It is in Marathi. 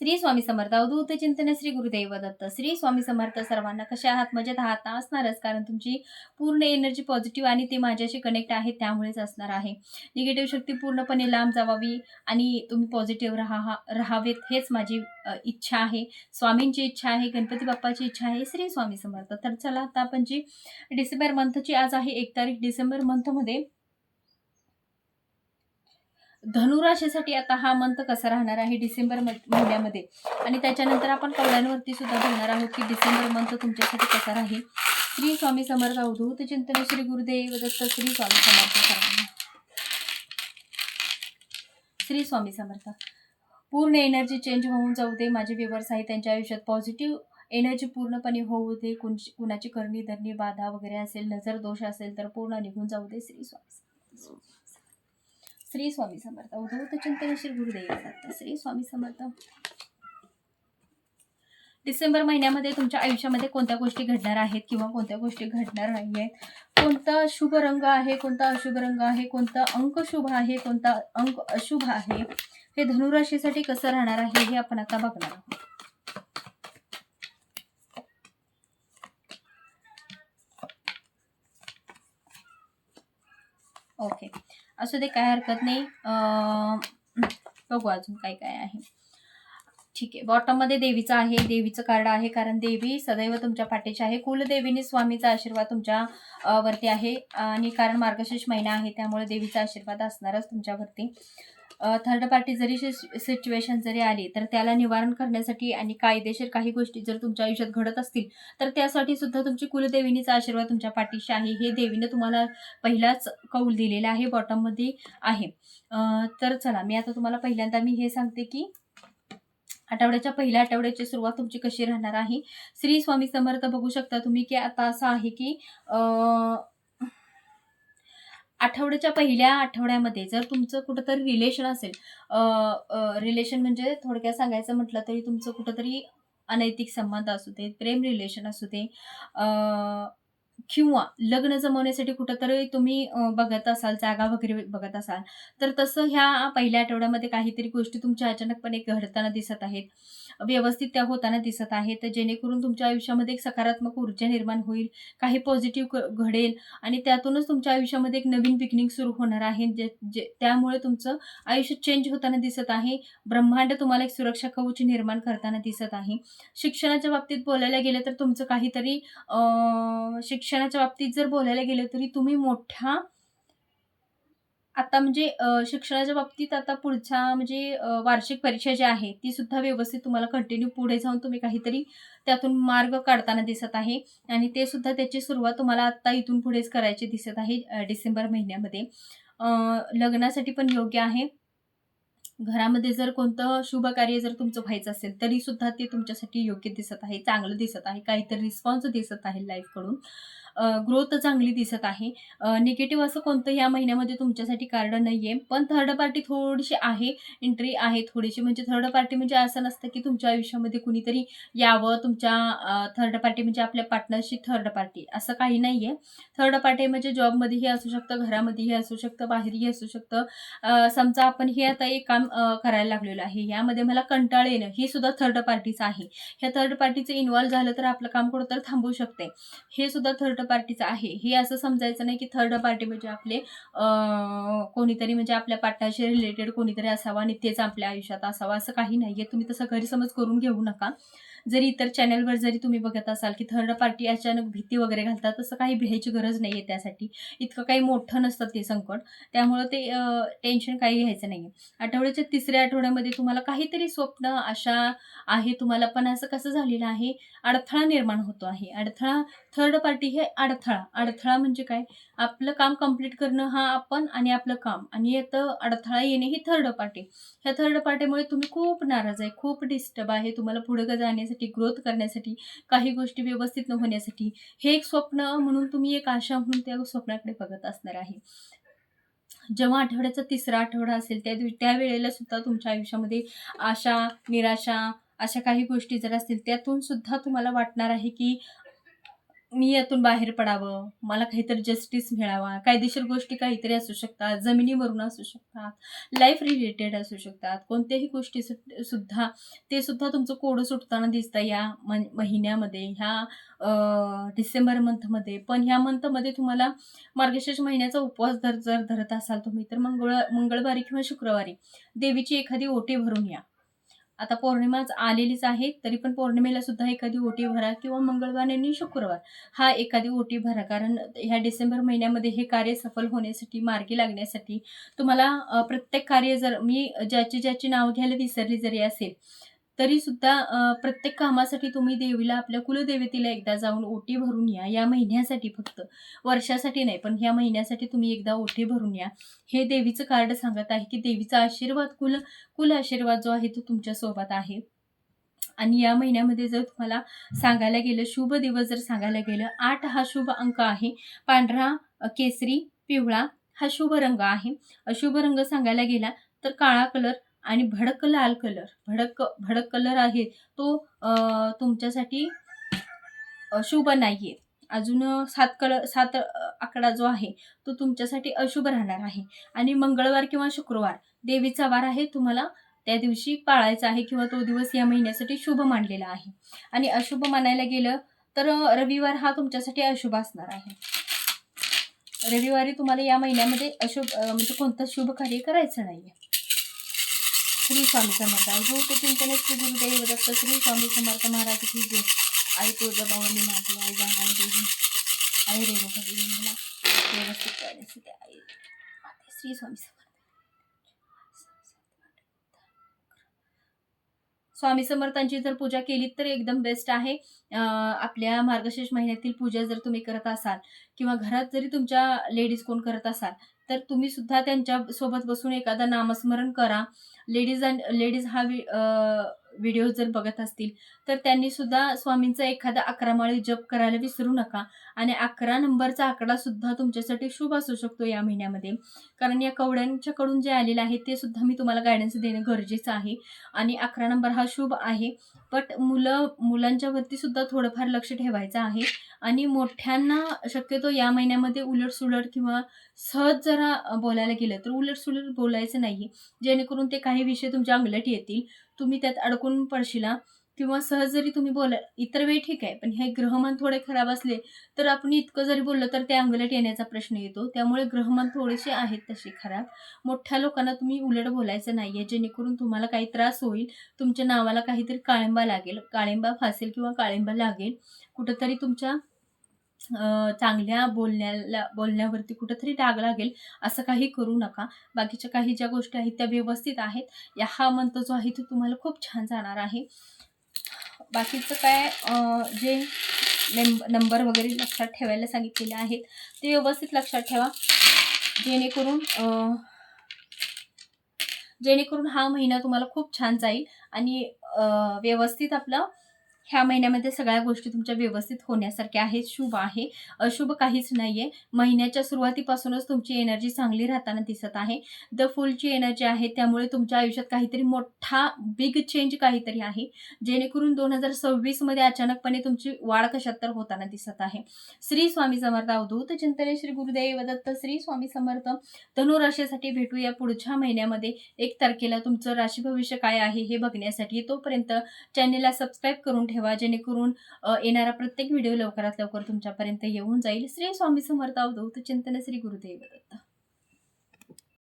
श्री स्वामी समर्थ. अवधूत चिंतन श्री गुरुदेव दत्त श्री स्वामी समर्थ सर्वांना कशा आहात? मजेत आहात? असणारच कारण तुमची पूर्ण एनर्जी पॉझिटिव्ह आणि ते माझ्याशी कनेक्ट आहे त्यामुळेच असणार आहे. निगेटिव्ह शक्ती पूर्णपणे लांब जावावी आणि तुम्ही पॉझिटिव्ह राहा राहावेत हेच माझी इच्छा आहे. स्वामींची इच्छा आहे गणपती बाप्पाची इच्छा आहे श्री स्वामी समर्थ. तर चला आता आपण जी डिसेंबर मंथची आज आहे एक तारीख डिसेंबर मंथमध्ये धनुराशीसाठी आता हा मंथ कसा राहणार आहे डिसेंबर म- महिन्यामध्ये? आणि त्याच्यानंतर आपण कवड्यांवरती सुद्धा बोलणार आहोत की डिसेंबर मंथ तुमच्यासाठी कसा राहील? श्री स्वामी समर्थ अवधूत चिंतन श्री गुरुदेव दत्त श्री स्वामी समर्थ सर्वांना श्री स्वामी समर्थ. पूर्ण एनर्जी चेंज होऊन जाऊ दे माझे व्ह्युअर्स आहे त्यांच्या आयुष्यात पॉझिटिव्ह एनर्जी पूर्णपणे होऊ दे कुणची कुणाची करणी धरणी बाधा वगैरे असेल नजर दोष असेल तर पूर्ण निघून जाऊ दे श्री स्वामी समर्थ. श्री स्वामी समर्थ. अवधूत चिंतन श्री गुरुदेव दत्त श्री स्वामी समर्थ. डिसेंबर महिन्यामध्ये तुमच्या आयुष्यामध्ये कोणत्या गोष्टी घडणार आहेत किंवा कोणत्या गोष्टी घडणार नाही आहेत कोणता शुभ रंग आहे कोणता अशुभ रंग आहे कोणता अंक शुभ आहे कोणता अंक अशुभ आहे हे धनुराशीसाठी कसं राहणार आहे हे आपण आता बघणार आहोत. ओके. असू दे काय हरकत नाही. बघू अजून काय काय आहे. ठीक आहे. बॉटममध्ये देवीचं आहे. देवीचं कार्ड आहे कारण देवी सदैव तुमच्या पाठीची आहे. कुलदेवीने स्वामीचा आशीर्वाद तुमच्या वरती आहे. आणि कारण मार्गशीर्ष महिना आहे त्यामुळे देवीचा आशीर्वाद असणारच तुमच्यावरती थर्ड पार्टी जरी सिच्युएशन जरी आली तर त्याला निवारण करण्यासाठी आणि कायदेशीर काही गोष्टी जर तुमच्या आयुष्यात घडत असतील तर त्यासाठी सुद्धा तुमची कुलदेवीनीचा आशीर्वाद तुमच्या पाठीशी आहे. हे देवीनं तुम्हाला पहिलाच कौल दिलेला आहे बॉटममध्ये आहे. तर चला मी आता तुम्हाला पहिल्यांदा मी हे सांगते की आठवड्याच्या पहिल्या आठवड्याची सुरुवात तुमची कशी राहणार आहे. श्री स्वामी समर्थ बघू शकता तुम्ही की आता असं आहे की अं, आठवड्याच्या पहिल्या आठवड्यामध्ये जर तुमचं कुठंतरी रिलेशन असेल रिलेशन म्हणजे थोडक्यात सांगायचं म्हटलं तरी तुमचं कुठंतरी अनैतिक संबंध असू दे प्रेम रिलेशन असू दे किंवा लग्न जमवण्यासाठी कुठंतरी तुम्ही बघत असाल जागा वगैरे बघत असाल तर तसं ह्या पहिल्या आठवड्यामध्ये काहीतरी गोष्टी तुमच्या अचानकपणे घडताना दिसत आहेत. व्यवस्थित त्या होताना दिसत आहेत तर जेणेकरून तुमच्या आयुष्यामध्ये एक सकारात्मक ऊर्जा निर्माण होईल काही पॉझिटिव्ह घडेल आणि त्यातूनच तुमच्या आयुष्यामध्ये एक नवीन बिगिनिंग सुरू होणार आहे. जे जे त्यामुळे तुमचं आयुष्य चेंज होताना दिसत आहे. ब्रह्मांड तुम्हाला एक सुरक्षा कवच निर्माण करताना दिसत आहे. शिक्षणाच्या बाबतीत बोलायला गेलं तर तुमचं काहीतरी शिक्षण शिक्षणाच्या बाबतीत जर बोलायला गेलं तरी तुम्ही मोठ्या आता म्हणजे शिक्षणाच्या बाबतीत आता पुढच्या म्हणजे वार्षिक परीक्षा जी आहे ती सुद्धा व्यवस्थित तुम्हाला कंटिन्यू पुढे जाऊन तुम्ही काहीतरी त्यातून मार्ग काढताना दिसत आहे. आणि ते सुद्धा त्याची सुरुवात तुम्हाला आत्ता इथून पुढेच करायची दिसत आहे डिसेंबर महिन्यामध्ये. लग्नासाठी पण योग्य आहे. घरामध्ये जर कोणतं शुभ कार्य जर तुमचं व्हायचं असेल तरी सुद्धा ते तुमच्यासाठी योग्य दिसत आहे चांगलं दिसत आहे काहीतरी रिस्पॉन्स दिसत आहे लाईफकडून ग्रोथ चांगली दिसत आहे. निगेटिव्ह असं कोणतं या महिन्यामध्ये तुमच्यासाठी कार्ड नाही आहे पण थर्ड पार्टी थोडीशी आहे एंट्री आहे थोडीशी. म्हणजे थर्ड पार्टी म्हणजे असं नसतं की तुमच्या आयुष्यामध्ये कुणीतरी यावं तुमच्या थर्ड पार्टी म्हणजे आपल्या पार्टनरशी थर्ड पार्टी असं काही नाही आहे थर्ड पार्टी म्हणजे जॉबमध्येही असू शकतं घरामध्येही असू शकतं बाहेरही असू शकतं. समजा आपण हे आता एक काम करायला लागलेलो आहे. यामध्ये मला कंटाळ येणं ही सुद्धा थर्ड पार्टीचं आहे. ह्या थर्ड पार्टीचं इन्व्हॉल्व झालं तर आपलं काम कुठं तर थांबू शकते. हे सुद्धा थर्ड पार्टीचं आहे. हे असं समजायचं नाही की थर्ड पार्टी म्हणजे आपले कोणीतरी म्हणजे आपल्या पार्टनरशी रिलेटेड कोणीतरी असावा आणि तेच आपल्या आयुष्यात असावा असं काही नाही आहे तुम्ही तसं गैरसमज करून घेऊ नका. जरी इतर चॅनलवर जरी तुम्ही बघत असाल की थर्ड पार्टी अचानक भीती वगैरे घालतात तसं काही भ्यायची गरज नाही आहे त्यासाठी. इतकं काही मोठं नसतं ते संकट. त्यामुळं ते टेन्शन काही घ्यायचं नाही आहे आठवड्याच्या तिसऱ्या आठवड्यामध्ये तुम्हाला काहीतरी स्वप्न आशा आहे तुम्हाला पण असं कसं झालेलं आहे? अडथळा निर्माण होतो आहे. अडथळा थर्ड पार्टी हे अडथळा. अडथळा म्हणजे काय? आपलं काम कंप्लीट करणं हा आपण आणि आपलं काम. आणि येतं अडथळा येणे ही थर्ड पार्टी ह्या थर्ड पार्टीमुळे तुम्ही खूप नाराज आहे खूप डिस्टर्ब आहे तुम्हाला पुढे करण्यासाठी ग्रोथ करण्यासाठी काही गोष्टी व्यवस्थित न होण्यासाठी हे एक स्वप्न म्हणून तुम्ही एक आशा म्हणून त्या स्वप्नाकडे बघत असणार आहे. जेव्हा आठवड्याचा तिसरा आठवडा असेल त्या दिवशी त्यावेळेला सुद्धा तुमच्या आयुष्यामध्ये आशा निराशा अशा काही गोष्टी जर असतील त्यातून सुद्धा तुम्हाला वाटणार आहे की मी यातून बाहेर पडावं मला काहीतरी जस्टिस मिळावा कायदेशीर गोष्टी काहीतरी असू शकतात जमिनीवरून असू शकतात लाईफ रिलेटेड असू शकतात कोणत्याही गोष्टी सुद्धा ते सुद्धा तुमचं कोडं सुटताना दिसतं या महिन्यामध्ये ह्या डिसेंबर मंथमध्ये पण ह्या मंथमध्ये तुम्हाला मार्गशीर्ष महिन्याचा उपवास धर जर धरत असाल तुम्ही तर मंगळ मंगळवारी किंवा शुक्रवारी देवीची एखादी ओटी भरून या. आता पौर्णिमाच आलेलीच आहे तरी पण पौर्णिमेला सुद्धा एखादी ओटी भरा किंवा मंगळवार आणि शुक्रवार हा एखादी ओटी भरा. कारण ह्या डिसेंबर महिन्यामध्ये हे कार्य सफल होण्यासाठी मार्गी लागण्यासाठी तुम्हाला प्रत्येक कार्य जर मी ज्याची ज्याची नाव घ्यायला विसरली जरी असेल तरी सुद्धा प्रत्येक कामासाठी तुम्ही देवीला आपल्या कुलदेवतेला एकदा जाऊन ओटी भरून या. या महिन्यासाठी फक्त. वर्षासाठी नाही पण ह्या महिन्यासाठी तुम्ही एकदा ओटी भरून या. हे देवीचं कार्ड सांगत आहे की देवीचा आशीर्वाद कुल कुल आशीर्वाद जो आहे तो तुमच्यासोबत आहे. आणि या महिन्यामध्ये जर तुम्हाला सांगायला गेलं शुभ दिवस जर सांगायला गेलं आठ हा शुभ अंक आहे. पांढरा केसरी पिवळा हा शुभ रंग आहे. अशुभ रंग सांगायला गेला तर काळा कलर आणि भडक लाल कलर भडक भडक कलर आहे. तो तुमच्यासाठी शुभ नाही आहे अजून सात कलर सात आकडा जो आहे तो तुमच्यासाठी अशुभ राहणार आहे. आणि मंगळवार किंवा शुक्रवार देवीचा वार आहे तुम्हाला त्या दिवशी पाळायचा आहे किंवा तो दिवस या महिन्यासाठी शुभ मानलेला आहे. आणि अशुभ मानायला गेलं तर रविवार हा तुमच्यासाठी अशुभ असणार आहे. रविवारी तुम्हाला या महिन्यामध्ये अशुभ म्हणजे कोणतं शुभ कार्य करायचं नाही आहे श्री स्वामी समर्थ. अवधूत चिंतन श्री गुरुदेव दत्त श्री स्वामी समर्थ महाराज की जय. आई तुळजाभवानी माती आई जाणार देवी. आई रेणुका देवी मला व्यवस्थित करण्यासाठी आई श्री स्वामी समर्थ. स्वामी समर्थांची जर पूजा केली तर एकदम बेस्ट आहे. आपल्या मार्गशीर्ष महिन्यातील पूजा जर तुम्ही करत असाल किंवा घरात जरी तुमच्या लेडीज कोण करत असाल तर तुम्ही सुद्धा त्यांच्यासोबत बसून एखादा नामस्मरण करा. लेडीज लेडीज हा वि व्हिडिओ जर बघत असतील तर त्यांनी सुद्धा स्वामींचा एखादा अकरा माळी जप करायला विसरू नका. आणि अकरा नंबरचा आकडा सुद्धा तुमच्यासाठी शुभ असू शकतो या महिन्यामध्ये. कारण या कवड्यांच्याकडून जे आलेलं आहे ते सुद्धा मी तुम्हाला गायडन्स देणं गरजेचं आहे. आणि अकरा नंबर हा शुभ आहे. बट मुलं मुलांच्यावरती सुद्धा थोडंफार लक्ष ठेवायचं आहे. आणि मोठ्यांना शक्यतो या महिन्यामध्ये उलटसुलट किंवा सहज जरा बोलायला गेलं तर उलटसुलट बोलायचं नाही जेणेकरून ते काही विषय तुमच्या अंगलट येतील. तुम्ही त्यात अडकून पडशिला किंवा सहज जरी तुम्ही बोला इतर वेळी ठीक आहे पण हे ग्रहमान थोडे खराब असले तर आपण इतकं जरी बोललं तर ते अंगलट येण्याचा प्रश्न येतो. त्यामुळे ग्रहमान थोडेसे आहेत तसे खराब. मोठ्या लोकांना तुम्ही उलट बोलायचं नाही आहे जेणेकरून तुम्हाला काही त्रास होईल तुमच्या नावाला काहीतरी काळिंबा लागेल काळिंबा फासेल किंवा काळिंबा लागेल. कुठंतरी तुमच्या चांगल्या बोलण्याला बोलण्यावरती कुठंतरी डाग लागेल असं काही करू नका. बाकीच्या काही ज्या गोष्टी आहेत त्या व्यवस्थित आहेत. या हा मंत्र जो आहे तो तुम्हाला खूप छान जाणार आहे. बाकीचं काय जे नेम नंबर वगैरे लक्षात ठेवायला सांगितलेले आहेत ते व्यवस्थित लक्षात ठेवा. जेणेकरून जेणेकरून हा महिना तुम्हाला खूप छान जाईल आणि व्यवस्थित आपलं ह्या महिन्यामध्ये सगळ्या गोष्टी तुमच्या व्यवस्थित होण्यासारख्या आहेत. शुभ आहे. अशुभ काहीच नाही आहे महिन्याच्या सुरुवातीपासूनच तुमची एनर्जी चांगली राहताना दिसत आहे. द फुलची एनर्जी आहे. त्यामुळे तुमच्या आयुष्यात काहीतरी मोठा बिग चेंज काहीतरी आहे. जेणेकरून दोन हजार सव्वीसमध्ये अचानकपणे तुमची वाढ कशात तर होताना दिसत आहे. श्री स्वामी समर्थ अवधूत चिंतने श्री गुरुदेव दत्त श्री स्वामी समर्थ धनुराशीसाठी भेटूया पुढच्या महिन्यामध्ये. एक तारखेला तुमचं राशी भविष्य काय आहे हे बघण्यासाठी तोपर्यंत चॅनेलला सबस्क्राईब करून ठेवा. जेणेकरून येणारा प्रत्येक व्हिडिओ लवकरात लवकर तुमच्यापर्यंत येऊन जाईल. श्री स्वामी समर्थ अवधूत चिंतन श्री गुरुदेव दत्त